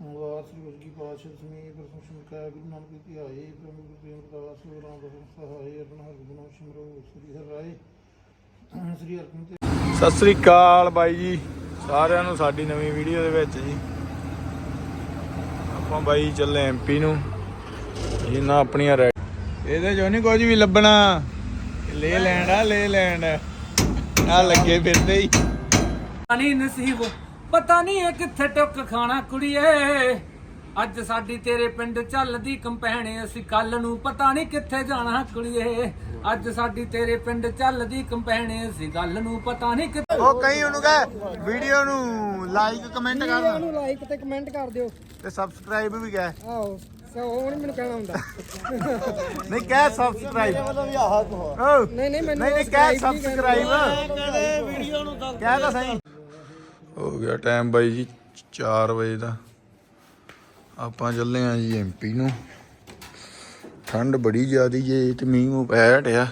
ਵਾਰ ਸ੍ਰੀ ਗੁਰੂ ਕੀ ਪਾਤਸ਼ਾਹ ਸਮੇਤ ਪ੍ਰਸੰਨ ਸ਼ਮਕਾ ਗੁਰੂ ਨਾਨਕ ਦੀ ਆਏ ਪ੍ਰਭੂ ਗੁਰੂ ਪ੍ਰੇਮ ਪ੍ਰਕਾਸ਼ ਗੁਰੂ ਰਾਮਦਾਸ ਸਹਾਇ ਅਰਪਣ ਹਰਿ ਗੁਰੂ ਸਿਮਰੋ ਸ੍ਰੀ ਹਰਿ ਰਾਏ ਸ੍ਰੀ ਅਰਪਣ ਤੇ ਸਤਿ ਸ੍ਰੀ ਅਕਾਲ ਬਾਈ ਜੀ ਸਾਰਿਆਂ ਨੂੰ ਸਾਡੀ ਨਵੀਂ ਵੀਡੀਓ ਦੇ ਵਿੱਚ ਜੀ। ਆਪਾਂ ਬਾਈ ਚੱਲੇ ਐਮਪੀ ਨੂੰ ਇਹਨਾਂ ਆਪਣੀਆਂ ਇਹਦੇ ਚੋਂ ਨਹੀਂ ਕੁਝ ਵੀ ਲੱਭਣਾ। ਲੈ ਲੈਂਡ ਆ ਲੈ ਲੈਂਡ। ਆ ਲੱਗੇ ਫਿਰਦੇ ਹੀ। ਨਹੀਂ ਨਸੀਬ ਪਤਾ ਨਹੀਂ ਇਹ ਕਿੱਥੇ ਟੁੱਕ ਖਾਣਾ ਕੁੜੀਏ। ਅੱਜ ਸਾਡੀ ਤੇਰੇ ਪਿੰਡ ਚੱਲਦੀ ਕੰਪੈਣ ਅਸੀਂ ਕੱਲ ਨੂੰ ਪਤਾ ਨਹੀਂ ਕਿੱਥੇ ਜਾਣਾ ਕੁੜੀਏ। ਅੱਜ ਸਾਡੀ ਤੇਰੇ ਪਿੰਡ ਚੱਲਦੀ ਕੰਪੈਣ ਅਸੀਂ ਗੱਲ ਨੂੰ ਪਤਾ ਨਹੀਂ ਕਿੱਥੇ ਉਹ ਕਹੀਂ ਉਹਨੂੰ ਕਹੇ ਵੀਡੀਓ ਨੂੰ ਲਾਈਕ ਕਮੈਂਟ ਕਰ। ਨੂੰ ਲਾਈਕ ਤੇ ਕਮੈਂਟ ਕਰ ਦਿਓ। ਤੇ ਸਬਸਕ੍ਰਾਈਬ ਵੀ ਕਹੇ। ਆਹੋ ਸੋ ਉਹ ਨਹੀਂ ਮੈਨੂੰ ਕਹਿਣਾ ਹੁੰਦਾ। ਨਹੀਂ ਕਹਿ ਸਬਸਕ੍ਰਾਈਬ ਨਹੀਂ ਨਹੀਂ ਮੈਨੂੰ ਨਹੀਂ ਕਹਿ ਸਬਸਕ੍ਰਾਈਬ ਕਹਿ ਤਾਂ ਸਹੀ। ਹੋ ਗਿਆ ਟਾਈਮ ਬਾਈ ਜੀ 4 ਵਜੇ ਦਾ। ਆਪਾਂ ਚੱਲੇ ਆਂ ਜੀ ਐਮਪੀ ਨੂੰ। ਠੰਡ ਬੜੀ ਜ਼ਿਆਦੀ ਜੇ ਤੇ ਮੀਂਹ ਮੂੰਹ ਪੈ ਹਟਿਆ।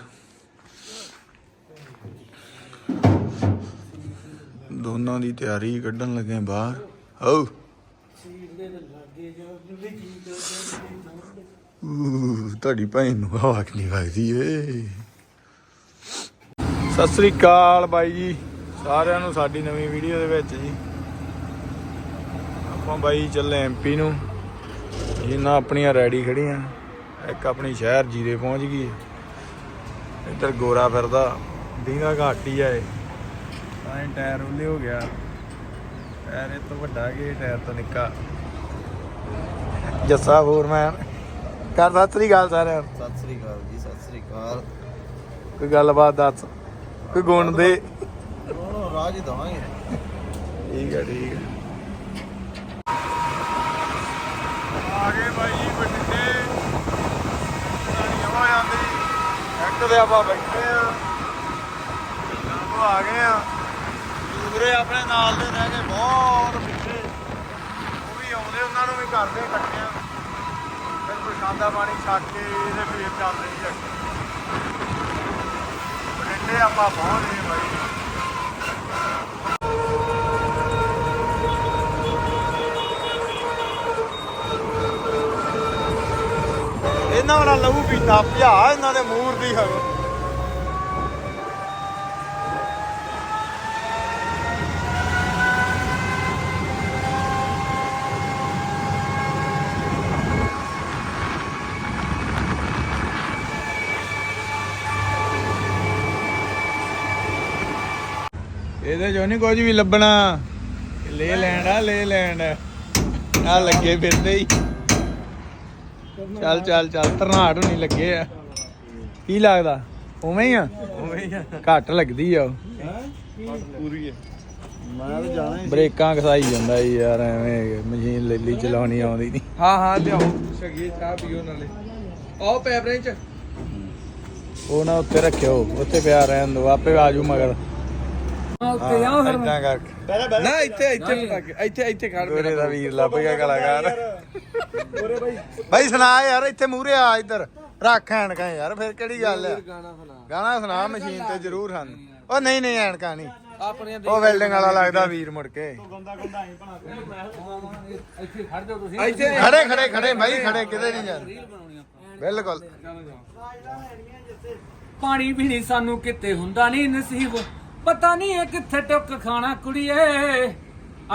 ਦੋਨਾਂ ਦੀ ਤਿਆਰੀ ਕੱਢਣ ਲੱਗੇ ਬਾਹਰ। ਆਓ। ਤੁਹਾਡੀ ਭੈਣ ਨੂੰ ਹਵਾ ਕਿੰਨੀ ਵਗਦੀ ਏ। ਸਤਿ ਸ੍ਰੀ ਅਕਾਲ ਬਾਈ ਜੀ। ਸਾਰਿਆਂ ਨੂੰ ਸਾਡੀ ਨਵੀਂ ਵੀਡੀਓ ਦੇ ਵਿੱਚ ਜੀ। ਆਪਾਂ ਬਾਈ ਚੱਲੇ ਐਮਪੀ ਨੂੰ। ਇਹਨਾਂ ਆਪਣੀਆਂ ਰੈਡੀ ਖੜੀਆਂ ਇੱਕ ਆਪਣੀ ਸ਼ਹਿਰ ਜੀਰੇ ਪਹੁੰਚ ਗਈ ਇੱਧਰ ਗੋਰਾ ਫਿਰਦਾ ਡੀਂਗਾ ਘਾਟੀ ਆ ਇਹ। ਤਾਂ ਟਾਇਰ ਉੱਲੇ ਹੋ ਗਿਆ। ਟਾਇਰ ਇਹ ਤੋਂ ਵੱਡਾ ਕਿ ਟਾਇਰ ਤੋਂ ਨਿੱਕਾ? ਜੱਸਾ ਫੋਰਮੈਨ। ਕਰ ਸਤਿ ਸ੍ਰੀ ਅਕਾਲ ਸਾਰਿਆਂ ਨੂੰ। ਸਤਿ ਸ੍ਰੀ ਅਕਾਲ ਜੀ ਸਤਿ ਸ੍ਰੀ ਅਕਾਲ। ਕੋਈ ਗੱਲਬਾਤ ਦੱਸ? ਕੋਈ ਗੁਣ ਦੇ? ਰਾਜ ਹੀ ਦਵਾਂਗੇ। ਠੀਕ ਹੈ ਠੀਕ ਹੈ। ਆ ਗਏ ਭਾਈ ਜੀ ਬਠਿੰਡੇ। ਗਾੜੀਆਂ ਹੋ ਜਾਂਦੀ ਇੱਕ ਦੇ ਆਪਾਂ ਬੈਠੇ ਆ। ਉਹ ਆ ਗਏ ਆ। ਦੂਸਰੇ ਆਪਣੇ ਨਾਲ ਦੇ ਰਹਿ ਗਏ ਬਹੁਤ ਪਿੱਛੇ। ਉਹ ਵੀ ਆਉਂਦੇ ਉਹਨਾਂ ਨੂੰ ਵੀ ਕਰਦੇ ਇਕੱਠਿਆਂ ਫਿਰ ਪ੍ਰਸ਼ਾਦਾ ਪਾਣੀ ਛੱਕ ਕੇ ਇਹਦੇ ਫੇਰ ਚੱਲਦੇ ਜੀ ਬਠਿੰਡੇ ਆਪਾਂ ਪਹੁੰਚ ਗਏ ਭਾਈ ਇਹਨਾਂ ਵਾਲਾ ਲਹੂ ਪੀਤਾ ਭਿਆ ਇਹਨਾਂ ਦੇ ਮੂਰ ਦੀ ਹੈਗਾ ਇਹਦੇ ਚੋਂ ਨਹੀਂ ਕੁਝ ਵੀ ਲੱਭਣਾ। ਲੈ ਲੈਂਡ ਆ, ਲੈ ਲੈਂਡ। ਆ ਲੱਗੇ ਫਿਰਦੇ ਹੀ। ਚੱਲ ਚੱਲ ਚੱਲ ਤਰਨਾਟ ਨਹੀਂ ਲੱਗੇ ਆ। ਕੀ ਲੱਗਦਾ? ਉਵੇਂ ਹੀ ਆ? ਉਵੇਂ ਹੀ ਆ। ਘੱਟ ਲੱਗਦੀ ਆ ਪੂਰੀ ਹੈ ਮੈਂ ਤਾਂ ਜਾਣਾ ਹੀ ਬ੍ਰੇਕਾਂ ਘਸਾਈ ਜਾਂਦਾ ਯਾਰ ਐਵੇਂ ਮਸ਼ੀਨ ਲੈਲੀ ਚਲਾਉਣੀ ਆਉਂਦੀ ਨਹੀਂ ਹਾਂ ਹਾਂ ਲਿਆਓ। ਛਗੀ ਚਾਹ ਪੀਓ ਨਾਲੇ। ਆਓ ਪੈਪਰੇ ਚ ਉਹ ਨਾ ਉੱਤੇ ਰੱਖਿਓ ਉੱਤੇ ਪਿਆ ਰਹਿਣ ਦੋ ਆਪੇ ਆਜੂ ਮਗਰ। ਓਕੇ ਆਓ ਫਿਰ ਇਦਾਂ ਕਰਕੇ। ਨਾ ਇੱਥੇ ਇੱਥੇ ਇੱਥੇ ਇੱਥੇ ਖੜ ਮੇਰੇ ਦਾ ਵੀਰ ਲੱਭ ਗਿਆ ਕਲਾਕਾਰ। ਬਾਈ। ਸੁਣਾ ਯਾਰ ਇੱਥੇ ਮੂਰੇ ਆ ਇੱਧਰ। ਰੱਖ ਐਨਕਾਂ ਯਾਰ ਫਿਰ ਕਿਹੜੀ ਗੱਲ ਆ? ਗਾਣਾ ਸੁਣਾ। ਗਾਣਾ ਸੁਣਾ ਮਸ਼ੀਨ ਤੇ ਜ਼ਰੂਰ ਹਨ ਉਹ ਨਹੀਂ ਨਹੀਂ ਐਨਕਾਂ ਨਹੀਂ। ਆਪਣੀਆਂ ਉਹ ਵੈਲਡਿੰਗ ਵਾਲਾ ਲੱਗਦਾ ਵੀਰ ਮੁੜ ਕੇ। ਇੱਥੇ ਖੜ ਜਾਓ ਤੁਸੀਂ। ਇੱਥੇ ਖੜੇ ਖੜੇ ਖੜੇ ਬਾਈ ਖੜੇ ਕਿਤੇ ਨਹੀਂ ਜਾਂਦੇ ਬਿਲਕੁਲ। ਪਾਣੀ ਵੀ ਨਹੀਂ ਸਾਨੂੰ ਕਿਤੇ ਹੁੰਦਾ ਨਹੀਂ ਨਸੀਬ। ਪਤਾ ਨਹੀਂ ਇਹ ਕਿੱਥੇ ਟੁੱਕ ਖਾਣਾ ਕੁੜੀਏ।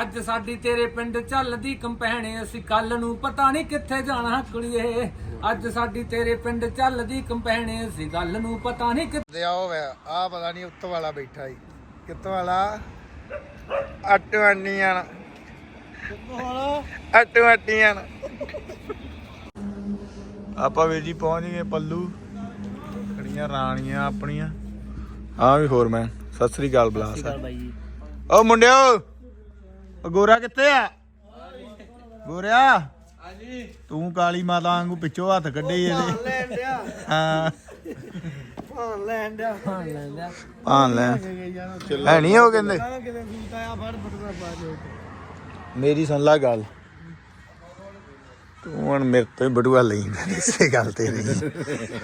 ਅੱਜ ਸਾਡੀ ਤੇਰੇ ਪਿੰਡ ਚੱਲਦੀ ਕੰਪੈਣ, ਅਸੀਂ ਕੱਲ ਨੂੰ ਪਤਾ ਨਹੀਂ ਕਿੱਥੇ ਜਾਣਾ ਕੁੜੀਏ। ਅੱਜ ਸਾਡੀ ਤੇਰੇ ਪਿੰਡ ਚੱਲਦੀ ਕੰਪੈਣ, ਅਸੀਂ ਗੱਲ ਨੂੰ ਪਤਾ ਨਹੀਂ ਕਿੱਥੇ ਤੇ ਆਓ ਆ ਪਤਾ ਨਹੀਂ ਉੱਤੋਂ ਵਾਲਾ ਬੈਠਾ ਹੀ ਕਿੱਥੋਂ ਵਾਲਾ? ਅਟਵਾਨੀਆਂ ਅਟਵਾਟੀਆਂ ਆਪਾਂ ਵੀਰ ਜੀ ਪਹੁੰਚ ਗਏ ਪੱਲੂ। ਖੜੀਆਂ ਰਾਣੀਆਂ ਆਪਣੀਆਂ। ਹਾਂ ਵੀ ਹੋਰ ਮੈਂ। ਸਤਿ ਸ੍ਰੀ ਅਕਾਲ ਬਲਾ ਸਰ ਓ ਮੁੰਡਿਓ ਓ ਗੋਰਾ ਕਿੱਥੇ ਆ? ਗੋਰਿਆ ਹਾਂਜੀ। ਤੂੰ ਕਾਲੀ ਮਾਤਾ ਵਾਂਗੂ ਪਿੱਛੋਂ ਹੱਥ ਕੱਢੇ ਈ ਇਹਦੇ। ਲੈਣ ਡਿਆ। ਹਾਂ। ਭਾਣ ਲੈਣ ਡਿਆ। ਭਾਣ ਲੈ। ਹੈ ਨਹੀਂ ਉਹ ਕਹਿੰਦੇ। ਕਿਤੇ ਸੂਟ ਆਇਆ ਫੜ ਫਟਣਾ ਪਾ ਦੇ ਮੇਰੀ ਸੁਣ ਲਾ ਗੱਲ। ਤੂੰ ਹੁਣ ਮੇਰੇ ਤੋਂ ਹੀ ਬੜੂਆ ਲਈ ਇਸੇ ਗੱਲ ਤੇ ਨਹੀਂ।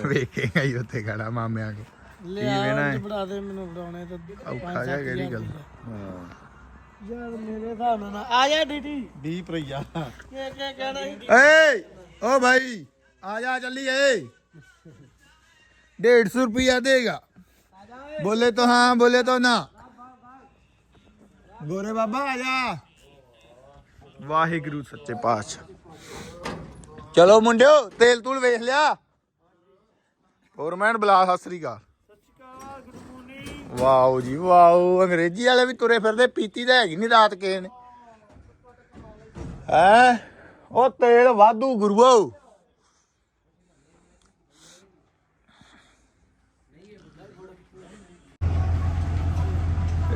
ਵੇਖੇਗਾ ਹੀ ਉੱਥੇ ਖੜਾ ਮਾਮਿਆਂ ਕੋ ਕੀ ਵੇਣਾ ਹੈ ਬੜਾ ਦੇ ਮੈਨੂੰ ਬੜਾਉਣੇ ਤੇ ਔਖਾ ਜਿਹਾ ਕਿਹੜੀ ਗੱਲ ਯਾਰ ਮੇਰੇ ਹਿਸਾਬ ਨਾਲ ਆ ਜਾ ਡੀਟੀ ਦੀਪ ਰਈਆ ਕੀ ਕੀ ਕਹਿਣਾ ਸੀ ਏ ਓ ਭਾਈ ਆ ਜਾ ਚੱਲੀਏ 150 रुपया देगा बोले तो हाँ बोले तो ना गोरे बाबा आ जा ਵਾਹਿਗੁਰੂ ਸੱਚੇ ਪਾਤਸ਼ਾਹ ਚਲੋ ਮੁੰਡਿਓ ਤੇਲ ਤੂਲ ਵੇਖ ਲਿਆ ਫੋਰਮੈਨ ਬਲਾ ਸਤਿ ਸ੍ਰੀ ਅਕਾਲ ਵਾਓ ਜੀ ਵਾਓ। ਅੰਗਰੇਜ਼ੀ ਵਾਲੇ ਵੀ ਤੁਰੇ ਫਿਰਦੇ ਪੀਤੀ ਤਾਂ ਹੈਗੀ ਨਹੀਂ ਰਾਤ ਕਿਸੇ ਨੇ। ਹੈ? ਉਹ ਤੇਲ ਵਾਧੂ ਗੁਰੂਓ।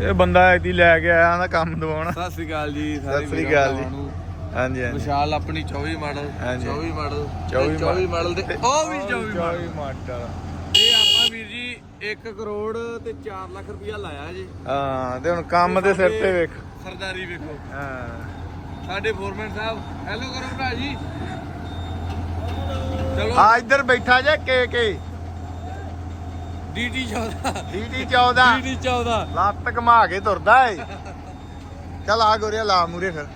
ਇਹ ਬੰਦਾ ਐਦੀ ਲੈ ਕੇ ਆਇਆ ਨਾ ਕੰਮ ਦਵਾਉਣਾ। ਸਤਿ ਸ੍ਰੀ ਅਕਾਲ ਜੀ ਸਤਿ ਸ੍ਰੀ ਅਕਾਲ ਜੀ। ਹਾਂਜੀ ਹਾਂਜੀ। ਵਿਸ਼ਾਲ ਆਪਣੀ 24 ਮਾਡਲ ਹਾਂਜੀ। 24 ਮਾਡਲ 24 24 ਮਾਡਲ। ਤੇ ਉਹ ਵੀ 24 ਮਾਡਲ। 24 ਮਾਡਲ ਇਹ ਆਪਾਂ ਵੀਰ ਜੀ 1 ਕਰੋੜ ਤੇ 4 ਲੱਖ ਰੁਪਇਆ ਲਾਇਆ ਜੀ। ਹਾਂ ਤੇ ਹੁਣ ਕੰਮ ਦੇ ਸਿਰ ਤੇ ਵੇਖ। ਸਰਦਾਰੀ ਵੇਖੋ। ਹਾਂ। ਸਾਡੇ ਫੋਰਮੈਨ ਸਾਹਿਬ ਹੈਲੋ ਕਰੋ ਭਰਾ ਜੀ। ਚਲੋ। ਆ ਇੱਧਰ ਬੈਠਾ ਜੇ ਕੇ ਕੇ। ਡੀਟੀ 14 ਡੀਟੀ 14 ਡੀਟੀ 14 ਲੱਤ ਘਮਾ ਕੇ ਤੁਰਦਾ ਏ। ਚੱਲ ਆ ਗੋਰਿਆ ਲਾ ਮੂਰੇ ਫਿਰ।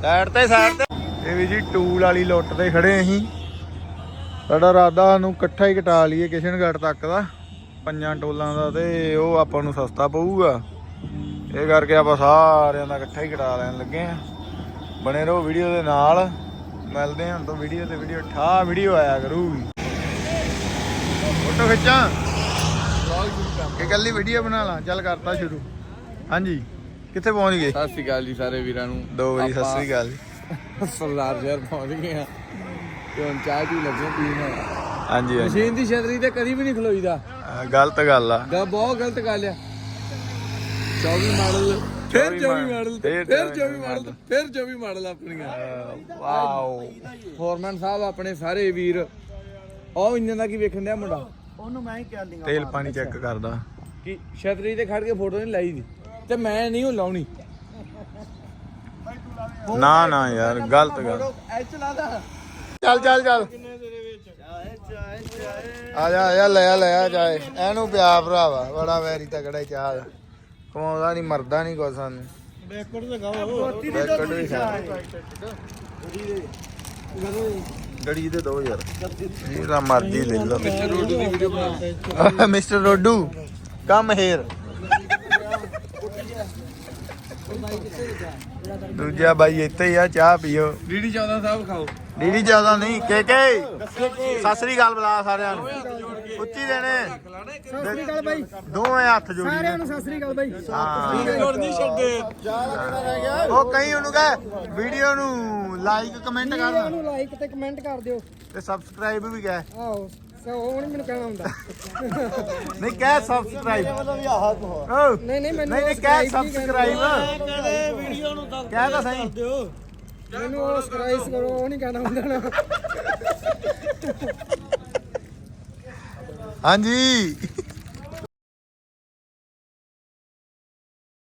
ਸਾਈਡ ਤੇ ਸਾਈਡ ਤੇ। ਇਹ ਵੀ ਜੀ ਟੂਲ ਵਾਲੀ ਲੁੱਟ ਤੇ ਖੜੇ ਅਸੀਂ। ਸਾਡਾ ਰਾਦਾ ਨੂੰ ਇਕੱਠਾ ਹੀ ਕਟਾ ਲਈਏ ਕਿਸ਼ਨਗੜ੍ਹ ਤੱਕ ਦਾ ਪੰਜਾਂ ਟੋਲਾਂ ਦਾ ਤੇ ਉਹ ਆਪਾਂ ਨੂੰ ਸਸਤਾ ਪਊਗਾ। ਇਹ ਕਰਕੇ ਆਪਾਂ ਸਾਰਿਆਂ ਦਾ ਇਕੱਠਾ ਹੀ ਕਟਾ ਲੈਣ ਲੱਗੇ ਆ ਬਣੇ ਰਹੋ ਵੀਡੀਓ ਦੇ ਨਾਲ। ਮਿਲਦੇ ਹਾਂ ਤਾਂ ਵੀਡੀਓ ਤੇ ਵੀਡੀਓ ਠਾ ਵੀਡੀਓ ਆਇਆ ਕਰੂਗੀ। ਫੋਟੋ ਖਿੱਚਾਂ। ਕਿ ਕੱਲੀ ਵੀਡੀਓ ਬਣਾ ਲਾਂ ਚੱਲ ਕਰਤਾ ਸ਼ੁਰੂ। ਹਾਂਜੀ ਕਿੱਥੇ ਪਹੁੰਚ ਗਏ? ਸਤਿ ਸ੍ਰੀ ਅਕਾਲ ਜੀ ਸਾਰੇ ਵੀਰਾਂ ਨੂੰ। ਦੋ ਵਜੇ ਸਤਿ ਸ੍ਰੀ ਅਕਾਲ। ਸਰਦਾਰ ਸ਼ਹਿਰ ਪਹੁੰਚ ਗਏ ਆ ਤੇ ਹੁਣ ਚਾਹ ਚੂ ਲੱਗੇ ਪੀਣ। ਹਾਂਜੀ ਹਾਂਜੀ। ਮਸ਼ੀਨ ਦੀ ਛਤਰੀ ਤੇ ਕਦੀ ਵੀ ਨਹੀਂ ਖਲੋਈਦਾ। ਅਹ ਗਲਤ ਗੱਲ ਆ। ਗਾ ਬਹੁਤ ਗਲਤ ਗੱਲ ਆ। 24 ਮਾਡਲ ਫਿਰ 24 ਮਾਡਲ ਫਿਰ ਫਿਰ 24 24 ਮਾਡਲ। ਫਿਰ 24 ਮਾਡਲ ਆਪਣੀਆਂ। ਵਾਓ। ਫੋਰਮੈਨ ਸਾਹਿਬ ਆਪਣੇ ਸਾਰੇ ਵੀਰ ਉਹ ਇੰਜਨ ਦਾ ਕੀ ਵੇਖਣ ਡਿਆ ਮੁੰਡਾ? ਉਹਨੂੰ ਮੈਂ ਹੀ ਕਹਿ ਲਿੰਗਾ ਤੇਲ ਪਾਣੀ ਚੈੱਕ ਕਰਦਾ। ਕਿ ਛਤਰੀ ਤੇ ਖੜ ਕੇ ਫੋਟੋ ਨਹੀਂ ਲਾਈ ਦੀ। ਤੇ ਮੈਂ ਨਹੀਂ ਉਹ ਲਾਉਣੀ। ਨਾ ਨਾ ਯਾਰ ਗਲਤ ਗੱਲ। ਐ ਚਲਾ ਦਾ। ਚੱਲ ਚੱਲ ਚੱਲ। ਆ ਜਾ ਆ ਜਾ ਲੈ ਆ ਲੈ ਆ ਜਾਏ। ਇਹਨੂੰ ਪਿਆ ਭਰਾਵਾ ਬੜਾ ਵੈਰੀ ਤਕੜਾ ਚਾਹ ਦਾ। ਕਮਾਉਂਦਾ ਨਹੀਂ ਮਰਦਾ ਨਹੀਂ ਕੋ ਸਾਨੂੰ। ਬੈਕਵਰਡ ਤੇ ਵੀ ਖਾ ਗੜੀ ਦੇ ਦੋ ਯਾਰ। ਜਿਹੜਾ ਮਰਜ਼ੀ ਲੈ ਲਓ। ਰੋਡੂ ਦੀ ਵੀਡੀਓ ਬਣਾ। ਮਿਸਟਰ ਰੋਡੂ ਕਮ ਹੇਅਰ ਦੂਜਾ ਬਾਈ ਇੱਥੇ ਹੀ ਆ ਚਾਹ ਪੀਓ। ਡੀਡੀ 14 ਸਾਹਿਬ ਖਾਓ। ਡੀਡੀ ਜ਼ਿਆਦਾ ਨਹੀਂ ਕੇ ਕੇ। ਸਤਿ ਸ੍ਰੀ ਅਕਾਲ ਬੁਲਾ ਸਾਰਿਆਂ ਨੂੰ। ਉੱਚੀ ਦੇਣੇ। ਸਤਿ ਸ੍ਰੀ ਅਕਾਲ ਬਾਈ ਦੋਵੇਂ ਹੱਥ ਜੋੜੀ। ਸਾਰਿਆਂ ਨੂੰ ਸਤਿ ਸ੍ਰੀ ਅਕਾਲ ਬਾਈ। ਹਾਂ। ਜੋੜ ਨਹੀਂ ਛੱਡੇ ਉਹ ਕਈ ਉਹਨੂੰ ਕਹੇ ਵੀਡੀਓ ਨੂੰ ਲਾਈਕ ਕਮੈਂਟ ਵੀਡੀਓ ਨੂੰ ਲਾਈਕ ਤੇ ਕਮੈਂਟ ਕਰ ਦਿਓ। ਤੇ ਸਬਸਕ੍ਰਾਈਬ ਵੀ ਕਹੇ। ਆਹੋ। ਉਹ ਨਹੀਂ ਮੈਨੂੰ ਕਹਿਣਾ ਹੁੰਦਾ। ਨਹੀਂ ਕਹਿ ਸਬਸਕ੍ਰਾਈਬ ਨਹੀਂ ਨਹੀਂ ਮੈਨੂੰ ਨਹੀਂ ਨਹੀਂ ਕਹਿ ਸਬਸਕ੍ਰਾਈਬ ਕਹਿਣਾ। ਵੀਡੀਓ ਨੂੰ ਤਾਂ ਕਹਿ ਤਾਂ ਸਹੀ। ਮੈਨੂੰ ਉਹ ਸਬਸਕ੍ਰਾਈਬ ਕਰੋ ਉਹ ਨਹੀਂ ਕਹਿਣਾ ਹੁੰਦਾ ਨਾ। ਹਾਂਜੀ।